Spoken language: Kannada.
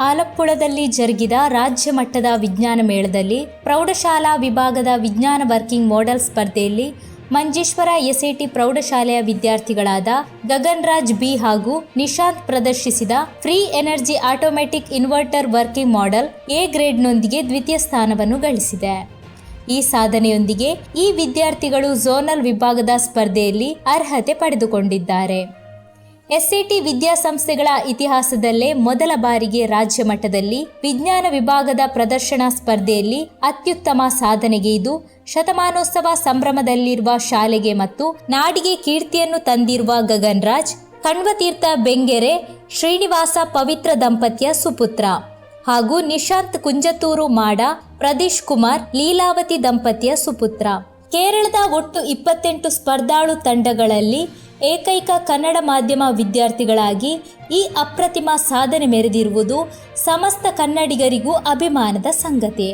ಆಲಪ್ಪುಳದಲ್ಲಿ ಜರುಗಿದ ರಾಜ್ಯ ಮಟ್ಟದ ವಿಜ್ಞಾನ ಮೇಳದಲ್ಲಿ ಪ್ರೌಢಶಾಲಾ ವಿಭಾಗದ ವಿಜ್ಞಾನ ವರ್ಕಿಂಗ್ ಮಾಡೆಲ್ ಸ್ಪರ್ಧೆಯಲ್ಲಿ ಮಂಜೇಶ್ವರ ಎಸ್ಎಟಿ ಪ್ರೌಢಶಾಲೆಯ ವಿದ್ಯಾರ್ಥಿಗಳಾದ ಗಗನ್ ರಾಜ್ ಬಿ ಹಾಗೂ ನಿಶಾಂತ್ ಪ್ರದರ್ಶಿಸಿದ free energy automatic inverter working model A ಗ್ರೇಡ್ನೊಂದಿಗೆ ದ್ವಿತೀಯ ಸ್ಥಾನವನ್ನು ಗಳಿಸಿದೆ. ಈ ಸಾಧನೆಯೊಂದಿಗೆ ಈ ವಿದ್ಯಾರ್ಥಿಗಳು ಝೋನಲ್ ವಿಭಾಗದ ಸ್ಪರ್ಧೆಯಲ್ಲಿ ಅರ್ಹತೆ ಪಡೆದುಕೊಂಡಿದ್ದಾರೆ. ಎಸ್ಎಟಿ ವಿದ್ಯಾಸಂಸ್ಥೆಗಳ ಇತಿಹಾಸದಲ್ಲೇ ಮೊದಲ ಬಾರಿಗೆ ರಾಜ್ಯ ಮಟ್ಟದಲ್ಲಿ ವಿಜ್ಞಾನ ವಿಭಾಗದ ಪ್ರದರ್ಶನ ಸ್ಪರ್ಧೆಯಲ್ಲಿ ಅತ್ಯುತ್ತಮ ಸಾಧನೆಗೆ ಇದು ಶತಮಾನೋತ್ಸವ ಸಂಭ್ರಮದಲ್ಲಿರುವ ಶಾಲೆಗೆ ಮತ್ತು ನಾಡಿಗೆ ಕೀರ್ತಿಯನ್ನು ತಂದಿರುವ ಗಗನ್ ರಾಜ್ ಕಣ್ವತೀರ್ಥ ಬೆಂಗೆರೆ, ಶ್ರೀನಿವಾಸ ಪವಿತ್ರ ದಂಪತಿಯ ಸುಪುತ್ರ ಹಾಗೂ ನಿಶಾಂತ್ ಕುಂಜತೂರು ಮಾಡ, ಪ್ರದೀಶ್ ಕುಮಾರ್, ಲೀಲಾವತಿ ದಂಪತಿಯ ಸುಪುತ್ರ. ಕೇರಳದ ಒಟ್ಟು ಇಪ್ಪತ್ತೆಂಟು ಸ್ಪರ್ಧಾಳು ತಂಡಗಳಲ್ಲಿ ಏಕೈಕ ಕನ್ನಡ ಮಾಧ್ಯಮ ವಿದ್ಯಾರ್ಥಿಗಳಾಗಿ ಈ ಅಪ್ರತಿಮ ಸಾಧನೆ ಮೆರೆದಿರುವುದು ಸಮಸ್ತ ಕನ್ನಡಿಗರಿಗೂ ಅಭಿಮಾನದ ಸಂಗತಿ.